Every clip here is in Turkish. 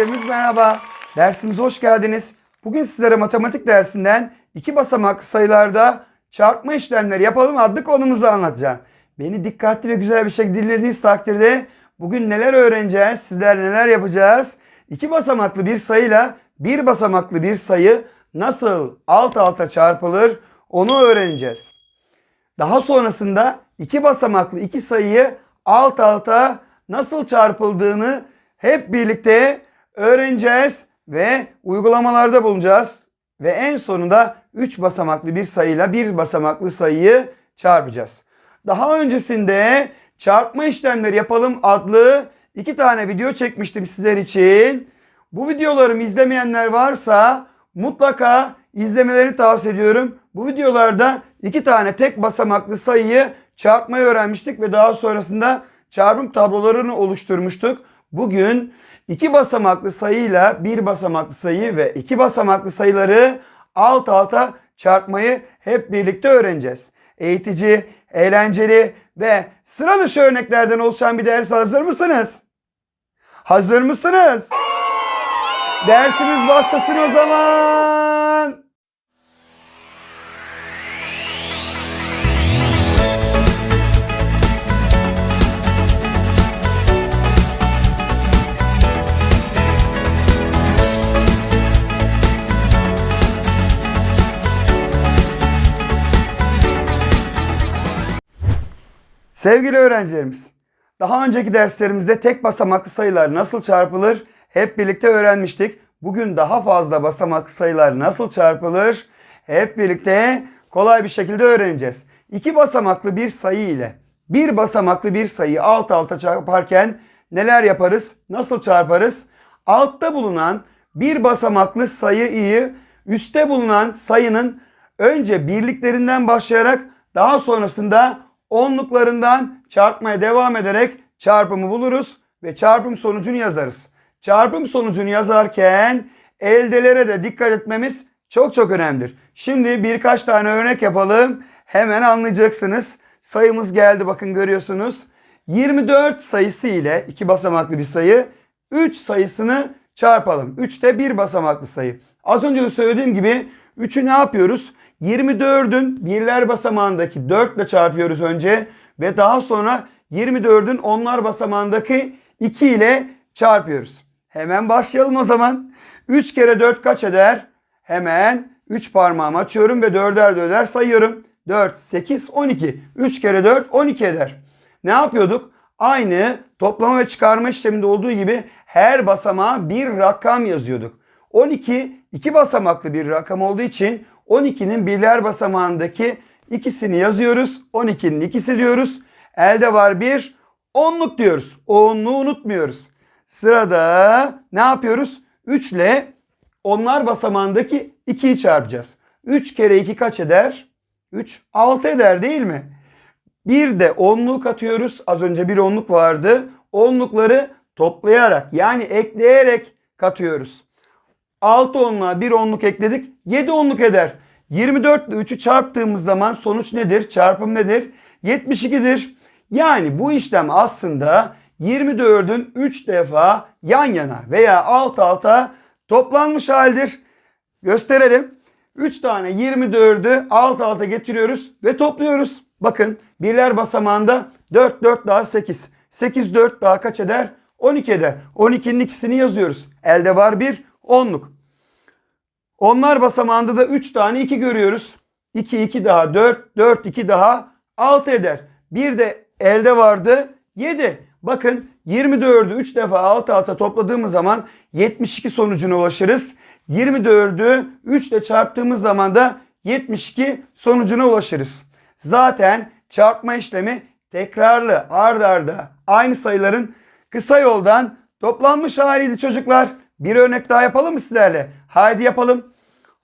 Öğrencilerimiz merhaba. Dersimize hoş geldiniz. Bugün sizlere matematik dersinden iki basamaklı sayılarda çarpma işlemleri yapalım adlı konumuzu anlatacağım. Beni dikkatli ve güzel bir şekilde dinlediğiniz takdirde bugün neler öğreneceğiz, sizler neler yapacağız? İki basamaklı bir sayıyla bir basamaklı bir sayı nasıl alt alta çarpılır onu öğreneceğiz. Daha sonrasında iki basamaklı iki sayıyı alt alta nasıl çarpıldığını hep birlikte öğreneceğiz ve uygulamalarda bulunacağız. Ve en sonunda 3 basamaklı bir sayıyla bir basamaklı sayıyı çarpacağız. Daha öncesinde çarpma işlemleri yapalım adlı iki tane video çekmiştim sizler için. Bu videolarımı izlemeyenler varsa mutlaka izlemelerini tavsiye ediyorum. Bu videolarda iki tane tek basamaklı sayıyı çarpmayı öğrenmiştik ve daha sonrasında çarpım tablolarını oluşturmuştuk. Bugün iki basamaklı sayıyla bir basamaklı sayı ve iki basamaklı sayıları alt alta çarpmayı hep birlikte öğreneceğiz. Eğitici, eğlenceli ve sıra dışı örneklerden oluşan bir ders hazır mısınız? Hazır mısınız? Dersimiz başlasın o zaman. Sevgili öğrencilerimiz, daha önceki derslerimizde tek basamaklı sayılar nasıl çarpılır hep birlikte öğrenmiştik. Bugün daha fazla basamaklı sayılar nasıl çarpılır hep birlikte kolay bir şekilde öğreneceğiz. İki basamaklı bir sayı ile bir basamaklı bir sayıyı alt alta çarparken neler yaparız? Nasıl çarparız? Altta bulunan bir basamaklı sayıyı üstte bulunan sayının önce birliklerinden başlayarak daha sonrasında onluklarından çarpmaya devam ederek çarpımı buluruz ve çarpım sonucunu yazarız. Çarpım sonucunu yazarken eldelere de dikkat etmemiz çok çok önemlidir. Şimdi birkaç tane örnek yapalım. Hemen anlayacaksınız. Sayımız geldi bakın görüyorsunuz. 24 sayısı ile iki basamaklı bir sayı 3 sayısını çarpalım. 3 de bir basamaklı sayı. Az önce de söylediğim gibi 3'ü ne yapıyoruz? 24'ün birler basamağındaki 4 ile çarpıyoruz önce ve daha sonra 24'ün onlar basamağındaki 2 ile çarpıyoruz. Hemen başlayalım o zaman. 3 kere 4 kaç eder? Hemen 3 parmağımı açıyorum ve 4'er 4'er sayıyorum. 4, 8, 12. 3 kere 4 12 eder. Ne yapıyorduk? Aynı toplama ve çıkarma işleminde olduğu gibi her basamağa bir rakam yazıyorduk. 12 iki basamaklı bir rakam olduğu için 12'nin birler basamağındaki ikisini yazıyoruz. 12'nin ikisi diyoruz. Elde var bir onluk diyoruz. Onluğu unutmuyoruz. Sırada ne yapıyoruz? 3 ile onlar basamağındaki 2'yi çarpacağız. 3 kere 2 kaç eder? 3 6 eder değil mi? Bir de onluk katıyoruz. Az önce bir onluk vardı. Onlukları toplayarak yani ekleyerek katıyoruz. 6 onluğa 1 onluk ekledik. 7 onluk eder. 24 ile 3'ü çarptığımız zaman sonuç nedir? Çarpım nedir? 72'dir. Yani bu işlem aslında 24'ün 3 defa yan yana veya alt alta toplanmış haldir. Gösterelim. 3 tane 24'ü alt alta getiriyoruz ve topluyoruz. Bakın birler basamağında 4 4 daha 8. 8 4 daha kaç eder? 12 eder. 12'nin ikisini yazıyoruz. Elde var bir onluk. Onlar basamağında da 3 tane 2 görüyoruz. 2 2 daha 4 4 2 daha 6 eder. Bir de elde vardı 7. Bakın 24'ü 3 defa alt alta topladığımız zaman 72 sonucuna ulaşırız. 24'ü 3 ile çarptığımız zaman da 72 sonucuna ulaşırız. Zaten çarpma işlemi tekrarlı ard arda aynı sayıların kısa yoldan toplanmış haliydi çocuklar. Bir örnek daha yapalım mı sizlerle? Haydi yapalım.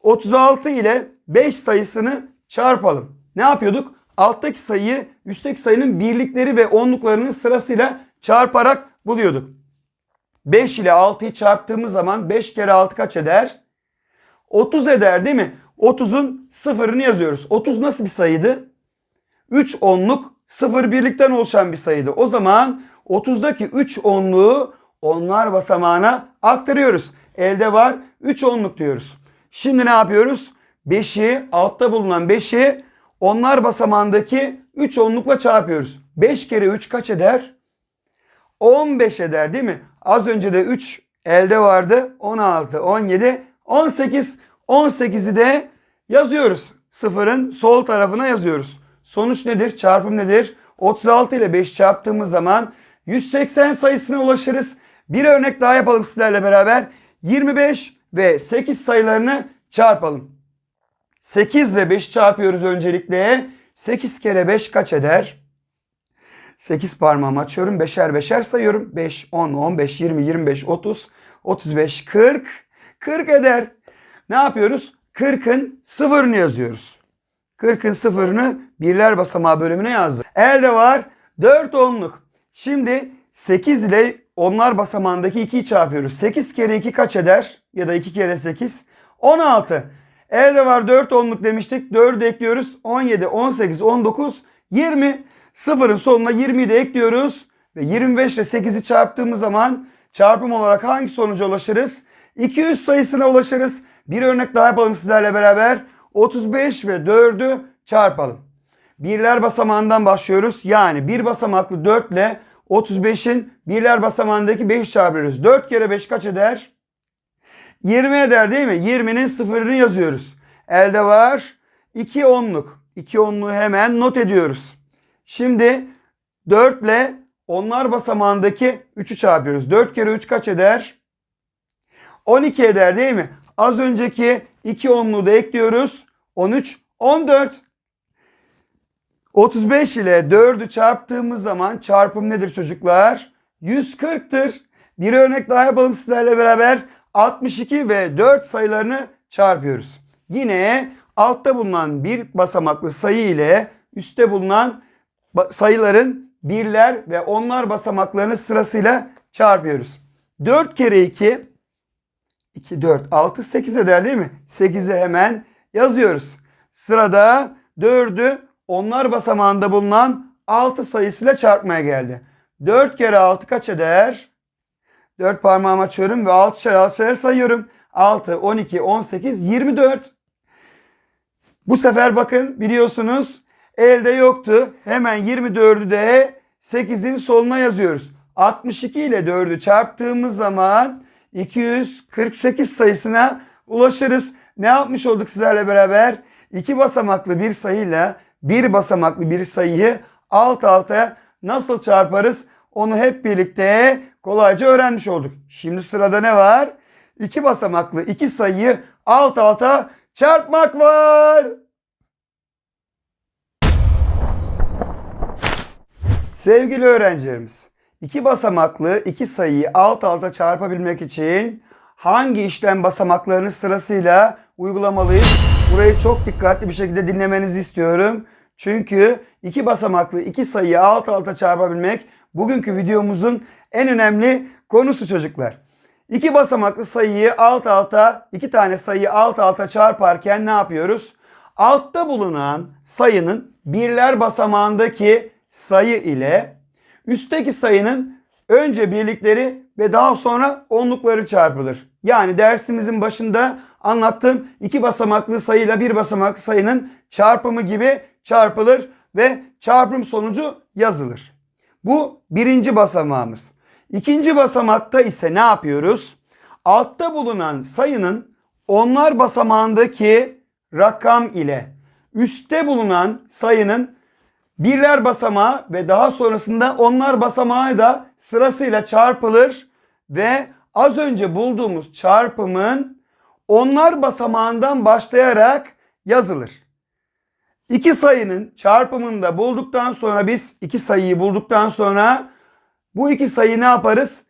36 ile 5 sayısını çarpalım. Ne yapıyorduk? Alttaki sayıyı üstteki sayının birlikleri ve onluklarının sırasıyla çarparak buluyorduk. 5 ile 6'yı çarptığımız zaman 5 kere 6 kaç eder? 30 eder değil mi? 30'un sıfırını yazıyoruz. 30 nasıl bir sayıydı? 3 onluk sıfır birlikten oluşan bir sayıydı. O zaman 30'daki 3 onluğu onlar basamağına aktarıyoruz. Elde var 3 onluk diyoruz. Şimdi ne yapıyoruz? 5'i altta bulunan 5'i onlar basamağındaki 3 onlukla çarpıyoruz. 5 kere 3 kaç eder? 15 eder değil mi? Az önce de 3 elde vardı. 16, 17, 18. 18'i de yazıyoruz. Sıfırın sol tarafına yazıyoruz. Sonuç nedir? Çarpım nedir? 36 ile 5 çarptığımız zaman 180 sayısına ulaşırız. Bir örnek daha yapalım sizlerle beraber. 25 ve 8 sayılarını çarpalım. 8 ve 5 çarpıyoruz öncelikle. 8 kere 5 kaç eder? 8 parmağımı açıyorum. Beşer beşer sayıyorum. 5, 10, 15, 20, 25, 30, 35, 40. 40 eder. Ne yapıyoruz? 40'ın sıfırını yazıyoruz. 40'ın sıfırını birler basamağı bölümüne yazdık. Elde var 4 onluk. Şimdi 8 ile onlar basamağındaki 2'yi çarpıyoruz. 8 kere 2 kaç eder? Ya da 2 kere 8. 16. Elde var 4 onluk demiştik. 4'ü ekliyoruz. 17, 18, 19, 20. Sıfırın sonuna 20'yi de ekliyoruz. Ve 25 ile 8'i çarptığımız zaman çarpım olarak hangi sonuca ulaşırız? 200 sayısına ulaşırız. Bir örnek daha yapalım sizlerle beraber. 35 ve 4'ü çarpalım. Birler basamağından başlıyoruz. Yani bir basamaklı 4 ile 35'in birler basamağındaki 5 çarpıyoruz. 4 kere 5 kaç eder? 20 eder değil mi? 20'nin sıfırını yazıyoruz. Elde var 2 onluk. 2 onluğu hemen not ediyoruz. Şimdi 4 ile onlar basamağındaki 3'ü çarpıyoruz. 4 kere 3 kaç eder? 12 eder değil mi? Az önceki 2 onluğu da ekliyoruz. 13, 14. 35 ile 4'ü çarptığımız zaman çarpım nedir çocuklar? 140'tır. Bir örnek daha yapalım sizlerle beraber. 62 ve 4 sayılarını çarpıyoruz. Yine altta bulunan bir basamaklı sayı ile üstte bulunan sayıların birler ve onlar basamaklarını sırasıyla çarpıyoruz. 4 kere 2 2, 4, 6, 8 eder değil mi? 8'i hemen yazıyoruz. Sırada 4'ü onlar basamağında bulunan 6 sayısıyla çarpmaya geldi. 4 kere 6 kaç eder? 4 parmağımı açıyorum ve 6'şer 6'şer sayıyorum. 6, 12, 18, 24. Bu sefer bakın biliyorsunuz elde yoktu. Hemen 24'ü de 8'in soluna yazıyoruz. 62 ile 4'ü çarptığımız zaman 248 sayısına ulaşırız. Ne yapmış olduk sizlerle beraber? İki basamaklı bir sayıyla bir basamaklı bir sayıyı alt alta nasıl çarparız? Onu hep birlikte kolayca öğrenmiş olduk. Şimdi sırada ne var? İki basamaklı iki sayıyı alt alta çarpmak var. Sevgili öğrencilerimiz, iki basamaklı iki sayıyı alt alta çarpabilmek için hangi işlem basamaklarını sırasıyla uygulamalıyız? Burayı çok dikkatli bir şekilde dinlemenizi istiyorum. Çünkü iki basamaklı iki sayıyı alt alta çarpabilmek bugünkü videomuzun en önemli konusu çocuklar. İki basamaklı sayıyı alt alta, iki tane sayıyı alt alta çarparken ne yapıyoruz? Altta bulunan sayının birler basamağındaki sayı ile üstteki sayının önce birlikleri ve daha sonra onlukları çarpılır. Yani dersimizin başında anlattığım iki basamaklı sayıyla bir basamaklı sayının çarpımı gibi çarpılır ve çarpım sonucu yazılır. Bu birinci basamağımız. İkinci basamakta ise ne yapıyoruz? Altta bulunan sayının onlar basamağındaki rakam ile üstte bulunan sayının birler basamağı ve daha sonrasında onlar basamağı da sırasıyla çarpılır ve az önce bulduğumuz çarpımın onlar basamağından başlayarak yazılır. İki sayının çarpımını da bulduktan sonra biz iki sayıyı bulduktan sonra bu iki sayıyı ne yaparız?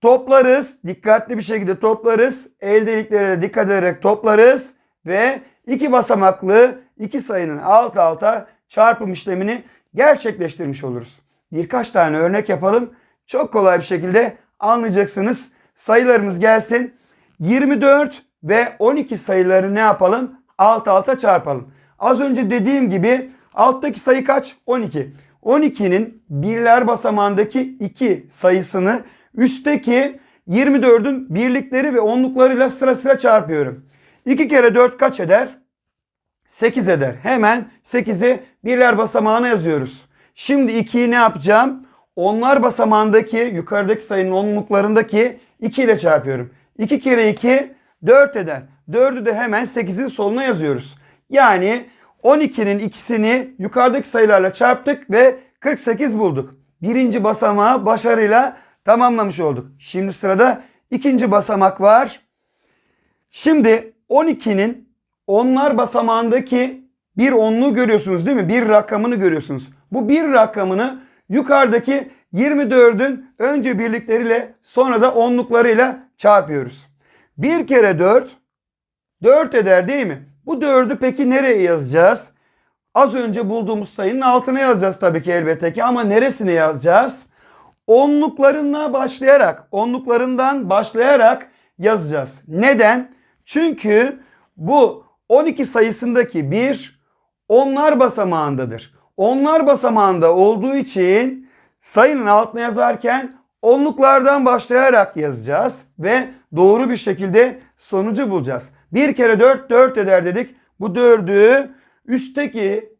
Toplarız. Dikkatli bir şekilde toplarız. El deliklere de dikkat ederek toplarız. Ve iki basamaklı iki sayının alt alta çarpım işlemini gerçekleştirmiş oluruz. Birkaç tane örnek yapalım. Çok kolay bir şekilde anlayacaksınız. Sayılarımız gelsin. 24 ve 12 sayıları ne yapalım? Alt alta çarpalım. Az önce dediğim gibi alttaki sayı kaç? 12. 12'nin birler basamağındaki 2 sayısını Üstteki 24'ün birlikleri ve onluklarıyla sırasıyla çarpıyorum. 2 kere 4 kaç eder? 8 eder. Hemen 8'i birler basamağına yazıyoruz. Şimdi 2'yi ne yapacağım? Onlar basamağındaki yukarıdaki sayının onluklarındaki 2 ile çarpıyorum. 2 kere 2 4 eder. 4'ü de hemen 8'in soluna yazıyoruz. Yani 12'nin ikisini yukarıdaki sayılarla çarptık ve 48 bulduk. Birinci basamağı başarıyla tamamlamış olduk. Şimdi sırada ikinci basamak var. Şimdi 12'nin onlar basamağındaki bir onluğu görüyorsunuz değil mi? Bir rakamını görüyorsunuz. Bu bir rakamını yukarıdaki 24'ün önce birlikleriyle sonra da onluklarıyla çarpıyoruz. 1 kere 4 4 eder değil mi? Bu 4'ü peki nereye yazacağız? Az önce bulduğumuz sayının altına yazacağız tabii ki elbette ki ama neresine yazacağız? Onluklarına başlayarak, onluklarından başlayarak yazacağız. Neden? Çünkü bu 12 sayısındaki bir onlar basamağındadır. Onlar basamağında olduğu için sayının altına yazarken onluklardan başlayarak yazacağız ve doğru bir şekilde sonucu bulacağız. 1 kere 4 4 eder dedik. Bu 4'ü üstteki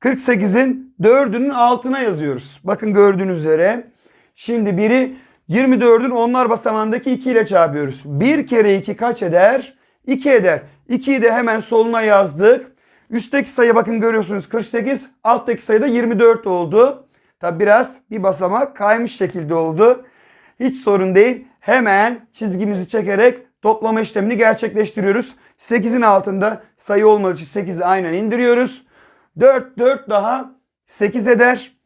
48'in 4'ünün altına yazıyoruz. Bakın gördüğünüz üzere. Şimdi biri 24'ün onlar basamağındaki 2 ile çarpıyoruz. 1 kere 2 kaç eder? 2 eder. 2'yi de hemen soluna yazdık. Üstteki sayı bakın görüyorsunuz 48. Alttaki sayı da 24 oldu. Tabi biraz bir basamak kaymış şekilde oldu. Hiç sorun değil. Hemen çizgimizi çekerek toplama işlemini gerçekleştiriyoruz. 8'in altında sayı olmadığı için 8'i aynen indiriyoruz. 4 4 daha 8 eder.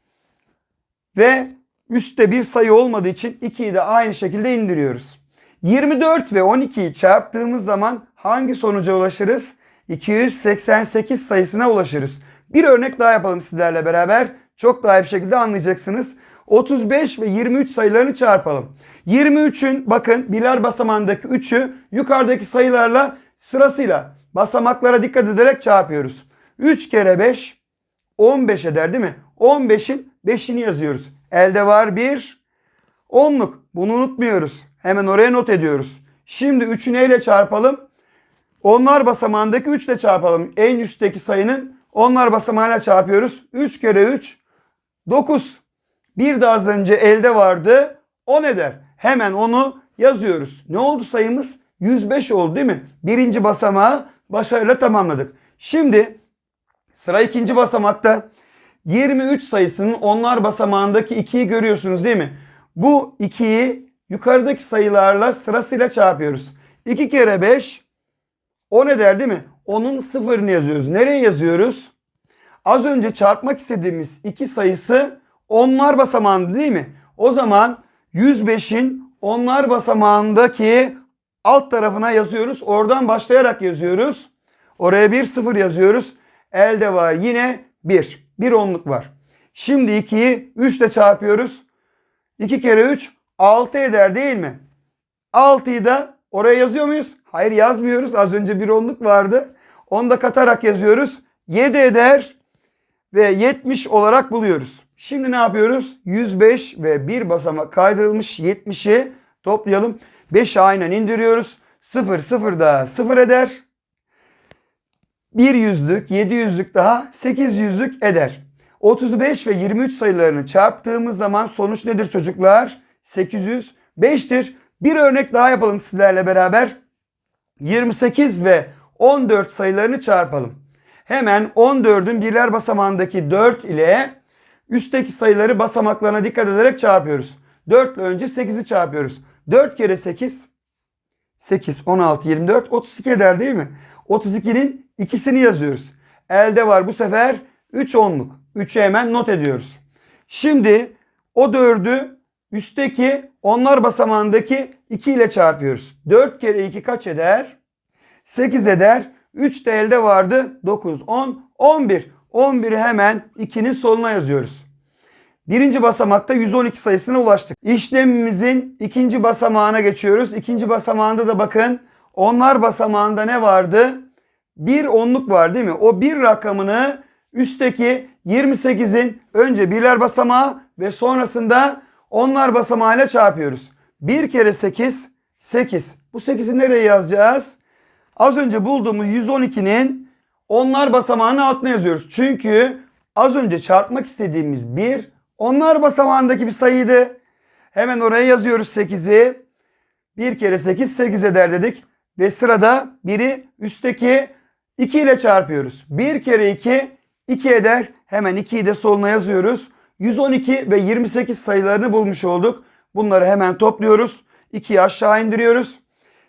Ve üstte bir sayı olmadığı için 2'yi de aynı şekilde indiriyoruz. 24 ve 12'yi çarptığımız zaman hangi sonuca ulaşırız? 288 sayısına ulaşırız. Bir örnek daha yapalım sizlerle beraber. Çok daha iyi bir şekilde anlayacaksınız. 35 ve 23 sayılarını çarpalım. 23'ün bakın birer basamağındaki 3'ü yukarıdaki sayılarla sırasıyla basamaklara dikkat ederek çarpıyoruz. 3 kere 5 15 eder değil mi? 15'in 5'ini yazıyoruz. Elde var 1 onluk. Bunu unutmuyoruz. Hemen oraya not ediyoruz. Şimdi 3'ü neyle çarpalım? Onlar basamağındaki 3 ile çarpalım. En üstteki sayının onlar basamağıyla çarpıyoruz. 3 kere 3 9. Bir de az önce elde vardı. 10 eder. Hemen onu yazıyoruz. Ne oldu sayımız? 105 oldu değil mi? Birinci basamağı başarıyla tamamladık. Şimdi sıra ikinci basamakta 23 sayısının onlar basamağındaki 2'yi görüyorsunuz değil mi? Bu 2'yi yukarıdaki sayılarla sırasıyla çarpıyoruz. 2 kere 5 10 eder değil mi? Onun sıfırını yazıyoruz. Nereye yazıyoruz? Az önce çarpmak istediğimiz iki sayısı onlar basamağında değil mi? O zaman 105'in onlar basamağındaki alt tarafına yazıyoruz. Oradan başlayarak yazıyoruz. Oraya bir sıfır yazıyoruz. Elde var yine 1. Bir onluk var. Şimdi 2'yi 3 ile çarpıyoruz. 2 kere 3 6 eder değil mi? 6'yı da oraya yazıyor muyuz? Hayır yazmıyoruz. Az önce bir onluk vardı. Onu da katarak yazıyoruz. 7 eder ve 70 olarak buluyoruz. Şimdi ne yapıyoruz? 105 ve bir basamak kaydırılmış 70'i toplayalım. 5'i aynen indiriyoruz. 0 0 da 0 eder. Bir yüzlük, 7 yüzlük daha 8 yüzlük eder. 35 ve 23 sayılarını çarptığımız zaman sonuç nedir çocuklar? 805'tir. Bir örnek daha yapalım sizlerle beraber. 28 ve 14 sayılarını çarpalım. Hemen 14'ün birler basamağındaki 4 ile üstteki sayıları basamaklarına dikkat ederek çarpıyoruz. 4 ile önce 8'i çarpıyoruz. 4 kere 8 8, 16, 24, 32 eder değil mi? 32'nin ikisini yazıyoruz. Elde var bu sefer 3 onluk. 3'ü hemen not ediyoruz. Şimdi o 4'ü üstteki onlar basamağındaki 2 ile çarpıyoruz. 4 kere 2 kaç eder? 8 eder. 3 de elde vardı. 9, 10, 11. 11'i hemen 2'nin soluna yazıyoruz. Birinci basamakta 112 sayısına ulaştık. İşlemimizin ikinci basamağına geçiyoruz. İkinci basamağında da bakın onlar basamağında ne vardı? Bir onluk var değil mi? O bir rakamını üstteki 28'in önce birler basamağı ve sonrasında onlar basamağıyla çarpıyoruz. 1 kere 8 8. Bu 8'i nereye yazacağız? Az önce bulduğumuz 112'nin onlar basamağının altına yazıyoruz. Çünkü az önce çarpmak istediğimiz 1 onlar basamağındaki bir sayıydı. Hemen oraya yazıyoruz 8'i. 1 kere 8 8 eder dedik. Ve sırada 1'i üstteki 2 ile çarpıyoruz. 1 kere 2 2 eder. Hemen 2'yi de soluna yazıyoruz. 112 ve 28 sayılarını bulmuş olduk. Bunları hemen topluyoruz. 2'yi aşağı indiriyoruz.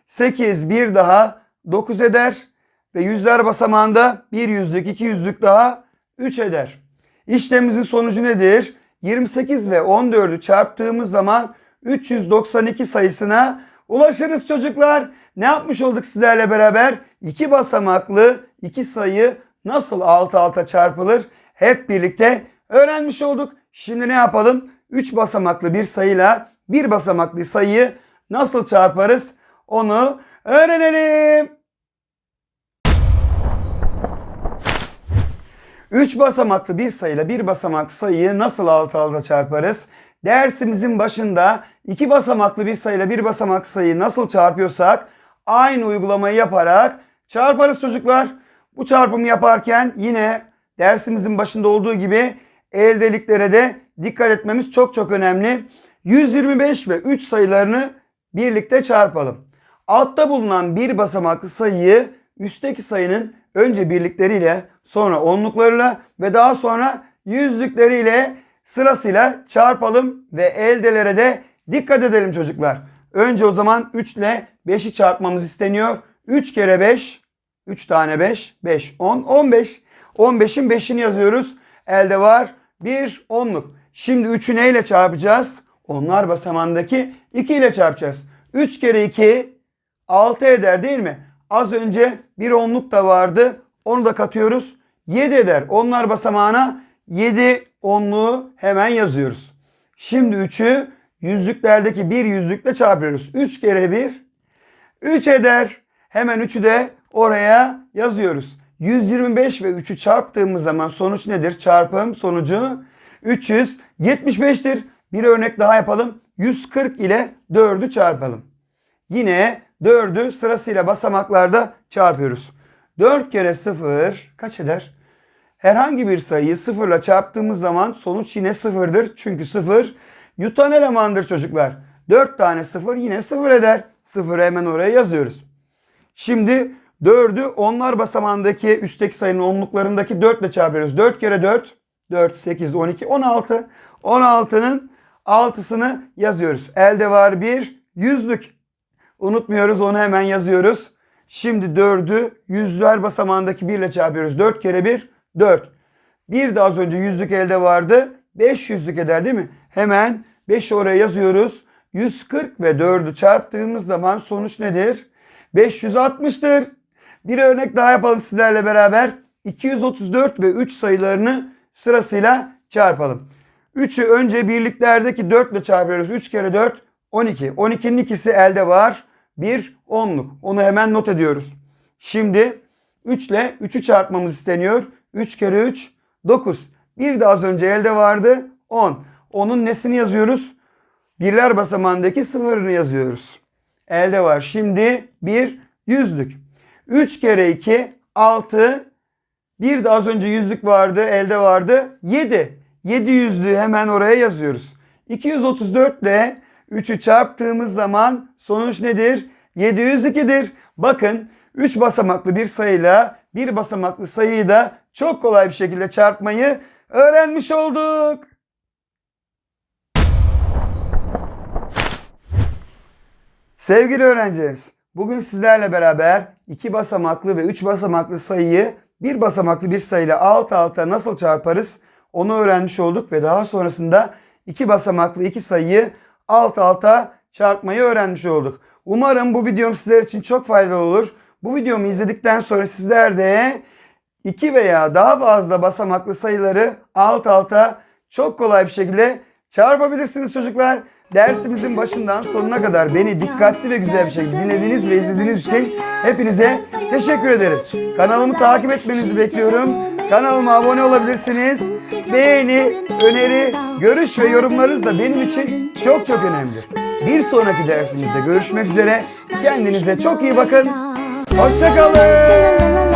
8 bir daha 9 eder. Ve yüzler basamağında bir yüzlük, iki yüzlük daha 3 eder. İşlemimizin sonucu nedir? 28 ve 14'ü çarptığımız zaman 392 sayısına ulaşırız çocuklar. Ne yapmış olduk sizlerle beraber? İki basamaklı iki sayı nasıl alt alta çarpılır? Hep birlikte öğrenmiş olduk. Şimdi ne yapalım? 3 basamaklı bir sayıyla bir basamaklı sayıyı nasıl çarparız? Onu öğrenelim. 3 basamaklı bir sayıyla bir basamaklı sayıyı nasıl alt alta çarparız? Dersimizin başında iki basamaklı bir sayıyla bir basamaklı sayıyı nasıl çarpıyorsak aynı uygulamayı yaparak çarparız çocuklar. Bu çarpımı yaparken yine dersimizin başında olduğu gibi eldeliklere de dikkat etmemiz çok çok önemli. 125 ve 3 sayılarını birlikte çarpalım. Altta bulunan bir basamaklı sayıyı üstteki sayının önce birlikleriyle sonra onluklarıyla ve daha sonra yüzlükleriyle sırasıyla çarpalım ve eldelere de dikkat edelim çocuklar. Önce o zaman 3 ile 5'i çarpmamız isteniyor. 3 kere 5, 3 tane 5, 5, 10, 15. 15'in 5'ini yazıyoruz. Elde var 1 onluk. Şimdi 3'ü neyle çarpacağız? Onlar basamağındaki 2 ile çarpacağız. 3 kere 2 6 eder değil mi? Az önce bir onluk da vardı. Onu da katıyoruz. 7 eder. Onlar basamağına 7 onluğu hemen yazıyoruz. Şimdi 3'ü yüzlüklerdeki bir yüzlükle çarpıyoruz. 3 kere 1 3 eder. Hemen 3'ü de oraya yazıyoruz. 125 ve 3'ü çarptığımız zaman sonuç nedir? Çarpım sonucu 375'tir. Bir örnek daha yapalım. 140 ile 4'ü çarpalım. Yine 4'ü sırasıyla basamaklarda çarpıyoruz. 4 kere 0 kaç eder? Herhangi bir sayıyı sıfırla çarptığımız zaman sonuç yine sıfırdır. Çünkü sıfır yutan elemandır çocuklar. 4 tane sıfır yine sıfır eder. Sıfırı hemen oraya yazıyoruz. Şimdi 4'ü onlar basamağındaki üstteki sayının onluklarındaki 4 ile çarpıyoruz. 4 kere 4 4, 8, 12, 16. 16'nın 6'sını yazıyoruz. Elde var bir yüzlük. Unutmuyoruz onu hemen yazıyoruz. Şimdi 4'ü yüzler basamağındaki 1 ile çarpıyoruz. 4 kere 1 4. Bir de az önce yüzlük elde vardı. 5 yüzlük eder değil mi? Hemen 5'i oraya yazıyoruz. 140 ve 4'ü çarptığımız zaman sonuç nedir? 560'tır. Bir örnek daha yapalım sizlerle beraber. 234 ve 3 sayılarını sırasıyla çarpalım. 3'ü önce birliklerdeki 4 ile çarpıyoruz. 3 kere 4 12. 12'nin ikisi elde var. 1 onluk. Onu hemen not ediyoruz. Şimdi 3 ile 3'ü çarpmamız isteniyor. 3 kere 3 9. Bir de az önce elde vardı 10. Onun nesini yazıyoruz? Birler basamağındaki sıfırını yazıyoruz. Elde var. Şimdi bir yüzlük. 3 kere 2 6. Bir de az önce yüzlük vardı elde vardı 7. 7 yüzlüğü hemen oraya yazıyoruz. 234 ile 3'ü çarptığımız zaman sonuç nedir? 702'dir. Bakın 3 basamaklı bir sayıyla bir basamaklı sayıyı da çok kolay bir şekilde çarpmayı öğrenmiş olduk. Sevgili öğrencilerimiz, bugün sizlerle beraber iki basamaklı ve üç basamaklı sayıyı bir basamaklı bir sayıyla alt alta nasıl çarparız onu öğrenmiş olduk ve daha sonrasında iki basamaklı iki sayıyı alt alta çarpmayı öğrenmiş olduk. Umarım bu videom sizler için çok faydalı olur. Bu videomu izledikten sonra sizler de iki veya daha fazla basamaklı sayıları alt alta çok kolay bir şekilde çarpabilirsiniz çocuklar. Dersimizin başından sonuna kadar beni dikkatli ve güzel bir şekilde dinlediğiniz ve izlediğiniz için hepinize teşekkür ederim. Kanalımı takip etmenizi bekliyorum. Kanalıma abone olabilirsiniz. Beğeni, öneri, görüş ve yorumlarınız da benim için çok çok önemli. Bir sonraki dersimizde görüşmek üzere. Kendinize çok iyi bakın. Hoşçakalın.